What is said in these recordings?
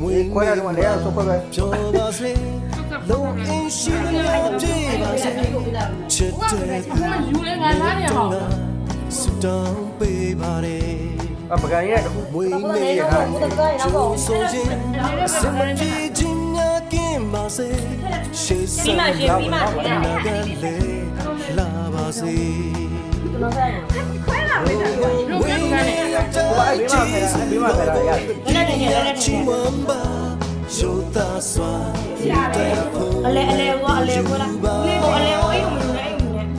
မွေးခွဲရတော့လည်းဆော့ခွဲပဲပြောပါစေလုံးအင်းရှိမလို့ပြေးပါစေချစ်တဲ့ယူလေငါသားနေဟောစတောင်းပေးပါလေအပကံရဲ့တခုမွေးနေရတာဆိုခြင်းစမပြေခြင်းညာကင်းပါစေရှေးစံလာပါနာကလေးလာပါစေ ခွဲလာလိုက်တာဝင်းနေရတဲ့ဟိုအဲ့ဘေးမှာဖယ်တာဘေးမှာဖယ်တာရတယ်ချီမမ်ဘာရိုတာစွာတဲ့ဖို့အလဲအလဲကောအလဲကောလားလေးကောအလဲကောအဲ့လိုမျိုးနဲ့အဲ့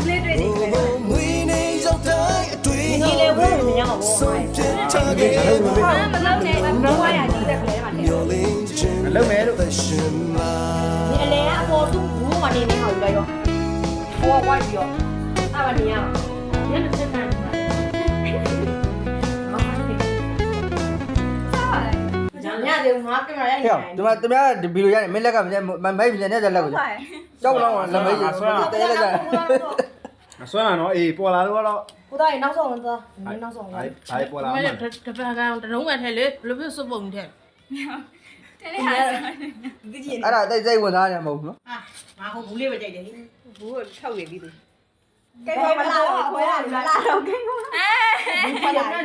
လိုနဲ့လေးတွေ့နေမွေးနေရောက်တိုင်းအတွေ့ဒီလေဘိုးမရမှာဆုံးဘောဖြတ်ထားခဲ့ဘာမလုပ်နဲ့ဘောရကြီးတဲ့ကလေးမှာမျောလင်းခြင်းရှင်လာဒီအလဲအပေါ်သူ့ဘူးမနေနေဟောလိုက်ရောဘောဝိုက်ပြီးတော့အဲ့မနေရမှာညနေ7နာရီမှာညတယ်ငါကင်မရာရိုက် ဟဲ့ဒီမှာတမဒီဗီဒီယိုရတယ်မင်းလက်ကမင်းမိုက်ပြန်တဲ့လက်ကိုကြောက်တော့လက်မေးတဲလက်ကြမဆွမ်းရနော်အေးပေါ်လာတော့တော့ကိုသားရေနောက်ဆုံးဝင်သွားမင်းနောက်ဆုံးဘာဝင်ဘာပေါ်လာမမှာင်းတပတ်ကောင်တလုံးဝထဲလေဘယ်လိုဖြစ်စုပ်ပုံထဲဒီကြီးအဲ့ဒါတိတ်စိတ်ဝင်သားတယ်မဟုတ်ဘူးနော်ငါဟိုဘူးလေးပဲကြိုက်တယ်ဘူးကိုထောက်ရပြီသူ ကဲမလာတော့ဘွဲလာလာတော့ကဲမ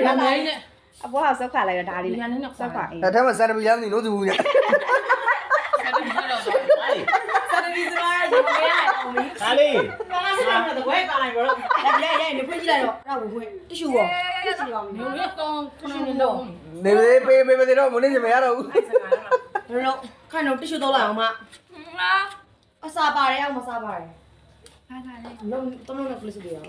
ရမင်းနဲ့ အပေါ်ဟာစောက်ခလိုက်တော့ဒါလေး ဒီကနေ့တော့ စောက်ခအေး အဲ့ထဲမှာစံတပီရမ်းနေလို့သူဘူးည ဆက်ပြီးတော့ စတယ်ဒီစမားရေမဲလိုက်အောင်မင်း ဒါလေး ကားစမ်းတော့ဝဲပါလိုက်တော့လက်လက်ရိုက်နေဖွင့်ကြည့်လိုက်တော့အဲ့ဒါကိုဖွင့်တ िश ူရောတ िश ူရော မျိုးလေးကောင်းခုနနေတော့ နေသေးပေးပေးပေးတော့မနေချင်မရတော့ဘူး ဘယ်လိုခိုင်တော့တ िश ူတော့လိုက်အောင်မအစာပါတယ်အောင်မစားပါတယ် လုံးတော့လုံးနဲ့ကလစ်စီရော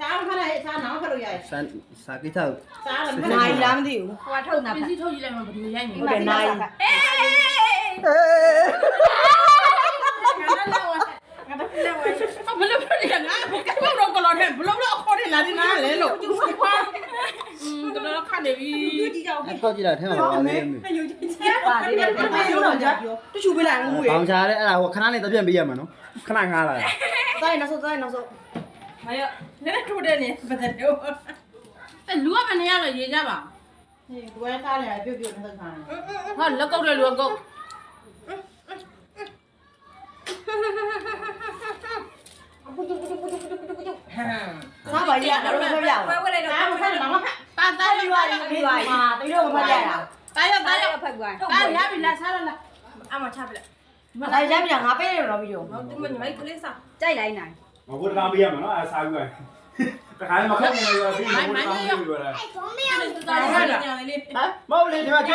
စားမခလိုက်စားနောင်ခလို့ရရစန်စာကိထောက်စားတယ်နိုင်လားမသိဘူးဟိုထုတ်တာပစ္စည်းထုတ်ကြည့်လိုက်မှဘယ်လိုရိုက်နေဟုတ်တယ်နိုင်အေးငါဘယ်လိုဖြစ်နေငါဘယ်လိုကလော်တဲ့ဘယ်လိုအခေါ်နေလာနေနားလဲလို့ cái nó khăn để đi. Có chỉ là thế ờ, mà em dạ. tôi chụp bên này ngủ ờ, không sao đấy. À, là hoặc khăn này tao biết bây giờ mà nó. Khăn này ngay là tay nó sợ tay nó sợ. Mày ạ nếu chụp đây này bây giờ đâu anh lúa mà này là gì ra bảo? Thì quay ta này biểu biểu nó thật hả hơn nó câu rồi luôn cậu. Sao vậy giờ đâu có dầu sao vậy đâu có dầu ကမနေရလို့ရေးကြပါဒီကွဲသားတယ်ပြုတ်ပြုတ်နဲ့စားတယ်ဟာလက်ကုပ်တဲ့လူကကုတ်စားပါရတော့မဖျက်ဘူးဝဲလိုက်တော့မဖက်တော့မဖက်ပါတာတိုင်းးရွာရွာပြီးပါမှာတပြီးတော့မဖက်ရတာတားရတားရဖက်ကွာတားရပြီလားစားရလားအမချပလက်မလိုက်ကြပြီငါပေးရတော့ဗီဒီယိုဟုတ်တယ်မညီမကလေးစားကြိုက်လိုက်နိုင်မဟုတ်တကားပေးရမှာနော်အဲ့စာယူရတခါမခက်နေရပြီးမဟုတ်တကားပေးရတာစားရတယ်ညောင်းလေးမဟုတ်လေဒီမှာ